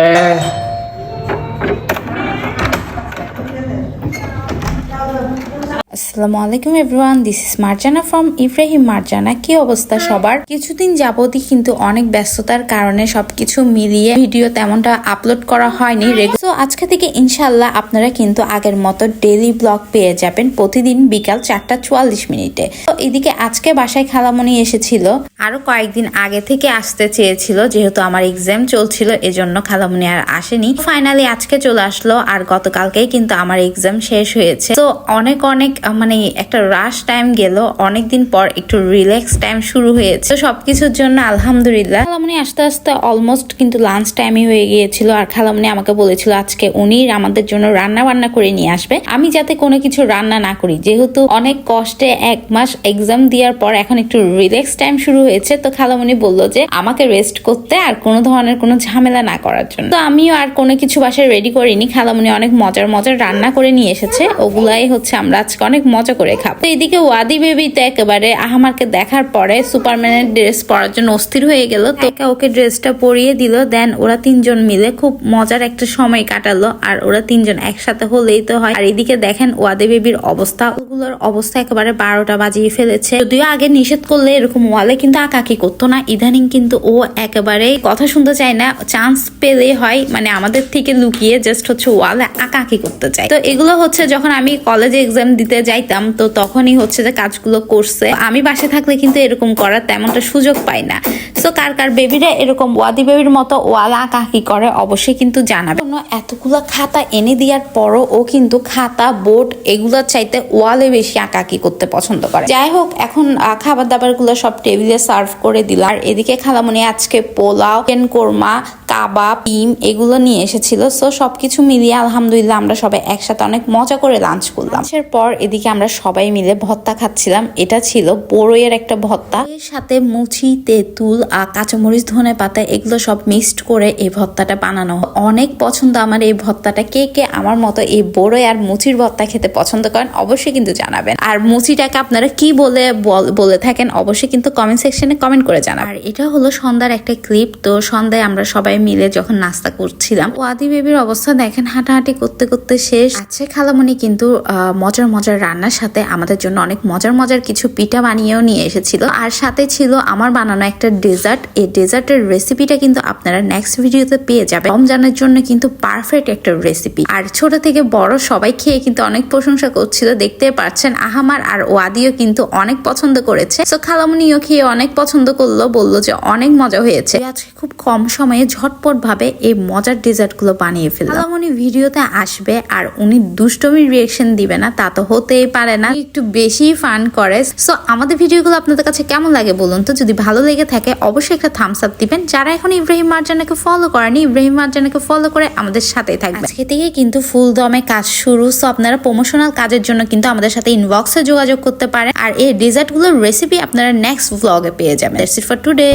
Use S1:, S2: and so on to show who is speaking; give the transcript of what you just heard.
S1: Ê. আসসালামু আলাইকুম everyone this is Marjana from Ibrahim Marjana. কি অবস্থা সবার? কিছুদিন যাবতই কিন্তু অনেক ব্যস্ততার কারণে সবকিছু মিলিয়ে ভিডিও তেমনটা আপলোড করা হয়নি। তো আজকে থেকে ইনশাল্লাহ আপনারা কিন্তু আগের মতো ডেলি ব্লগ পেয়ে যাবেন প্রতিদিন বিকাল চারটা চুয়াল্লিশ মিনিটে। তো এদিকে আজকে বাসায় খালামণি এসেছিল। আরও কয়েকদিন আগে থেকে আসতে চেয়েছিল, যেহেতু আমার এক্সাম চলছিল, এজন্য খালামণি আর আসেনি। ফাইনালি আজকে চলে আসলো, আর গতকালকেই কিন্তু আমার এক্সাম শেষ হয়েছে। তো অনেক অনেক মানে একটা রাশ টাইম গেল, অনেকদিন পর একটু রিল্যাক্স টাইম শুরু হয়েছে। সবকিছুর জন্য আলহামদুলিল্লাহ। খালামণি আস্তে আস্তে অলমোস্ট কিন্তু লাঞ্চ টাইমই হয়ে গিয়েছিল আর খালামণি আমাকে বলেছিল আজকে উনি আমাদের জন্য রান্না বান্না করে নিয়ে আসবে। আমি যাতে কোনো কিছু রান্না না করি, যেহেতু অনেক কষ্টে এক মাস এক্সাম দেওয়ার পর এখন একটু রিল্যাক্স টাইম শুরু হয়েছে, তো খালামণি বলল যে আমাকে রেস্ট করতে আর কোনো ধরনের কোনো ঝামেলা না করার জন্য। তো আমিও আর কোনো কিছু বাসায় রেডি করিনি, খালামণি অনেক মজার মজার রান্না করে নিয়ে এসেছে। ওগুলাই হচ্ছে আমরা আজকে অনেক মজা করে খাব। তো এদিকে ওয়াদি বেবি তো একেবারে আহমারকে দেখার পরে সুপারম্যানের ড্রেস পরার জন্য অস্থির হয়ে গেল। তো ওকে ড্রেসটা পরিয়ে দিল, দেন ওরা তিনজন মিলে খুব মজার একটা সময় কাটালো আর ওরা তিনজন একসাথে হলেই তো হয়। আর এদিকে দেখেন ওয়াদে বেবির অবস্থা, ওগুলোর অবস্থা একেবারে বারোটা বাজিয়ে ফেলেছে। যদিও আগে নিষেধ করলে এরকম ওয়ালে কিন্তু আঁকাকি করতো না, ইদানিং কিন্তু ও একেবারে কথা শুনতে চায় না, চান্স পেলে হয় মানে আমাদের থেকে লুকিয়ে জাস্ট হচ্ছে ওয়ালে আঁকাকি করতে চায়। তো এগুলো হচ্ছে যখন আমি কলেজে এক্সাম দিতে যাইতাম, তো তখনই হচ্ছে যে কাজগুলো করছে। আমি বাসে থাকলে কিন্তু এরকম করার তেমনটা সুযোগ পাই না। সো কার কার বেবিরা এরকম ওয়াদি বেবির মতো ওয়ালা আঁকাকি করে, অবশ্যই কিন্তু জানাবে। এতগুলো খাতা এনে দেওয়ার পরও ও কিন্তু খাতা, বোর্ড এগুলোর চাইতে ওয়ালে বেশি আঁকা আঁকাকি করতে পছন্দ করে। যাই হোক, এখন খাবার দাবারগুলো সব টেবিলে সার্ভ করে দিলাম। আর এদিকে খালামণি আজকে পোলাও, চিকেন কোরমা, কাবাব, ডিম এগুলো নিয়ে এসেছিল। সো সবকিছু মিলিয়ে আলহামদুলিল্লাহ আমরা সবাই একসাথে অনেক মজা করে লাঞ্চ করলাম। লাঞ্চের পর এদিকে আমরা সবাই মিলে ভত্তা খাচ্ছিলাম। এটা ছিল বড়ইয়ের একটা ভর্তা। এর সাথে মুচি তেঁতুল আর কাঁচামরিচ ধনে পাতা এগুলো সব মিক্সড করে এই ভত্তাটা বানানো। অনেক পছন্দ আমার এই ভত্তাটা কে কে আমার মতো এই বড়ই আর মুচির ভত্তা খেতে পছন্দ করেন অবশ্যই কিন্তু জানাবেন। আর মুচিটাকে আপনারা কি বলে বল- থাকেন অবশ্যই কিন্তু কমেন্ট সেকশনে কমেন্ট করে জানাবেন। আর এটা হলো সন্ধ্যার একটা ক্লিপ তো সন্ধ্যায় আমরা সবাই মিলে যখন নাস্তা করছিলাম ওয়াদি বেবির অবস্থা দেখেন হাঁটাহাঁটি করতে করতে শেষ। আছে খালামণি কিন্তু আহ, মজার মজার রান্নার সাথে আমাদের জন্য অনেক মজার মজার কিছু পিঠা বানিয়েও নিয়ে এসেছিল। আর সাথে ছিল আমার বানানো একটা ডেজার্ট এই ডেজার্টের রেসিপিটা কিন্তু আপনারা নেক্সট ভিডিওতে পেয়ে যাবেন। রমজানের জন্য কিন্তু পারফেক্ট একটা রেসিপি আর ছোট থেকে বড় সবাই খেয়ে কিন্তু অনেক প্রশংসা করছিল। দেখতে পাচ্ছেন আহামার আর ওয়াদিও কিন্তু অনেক পছন্দ করেছে। তো খালামনিও খেয়ে অনেক পছন্দ করল, বলল যে অনেক মজা হয়েছে। আজকে খুব কম সময়ে ঝটপট ভাবে এই মজার ডেজার্টগুলো বানিয়ে ফেললাম। খালামনি ভিডিওতে আসবে আর উনি দুষ্টমির রিয়েকশন দিবে না, তা তো হতেই পারে না। একটু বেশি ফান করে। সো আমাদের ভিডিওগুলো আপনাদের কাছে কেমন লাগে বলুন তো? যদি ভালো লেগে থাকে, অবশ্যই একটা থামস আপ দিবেন। যারা এখন ইব্রাহিম মার্জানাকে ফলো করেনি, ইব্রাহিম মার্জানাকে ফলো করে আমাদের সাথেই থাকবে আজকে থেকে কিন্তু ফুল দমে কাজ শুরু। সো আপনারা প্রমোশনাল কাজের জন্য কিন্তু আমাদের সাথে ইনবক্সে যোগাযোগ করতে পারেন। আর এই ডেজার্টগুলোর রেসিপি আপনারা নেক্সট ব্লগে পেয়ে যাবেন। For today.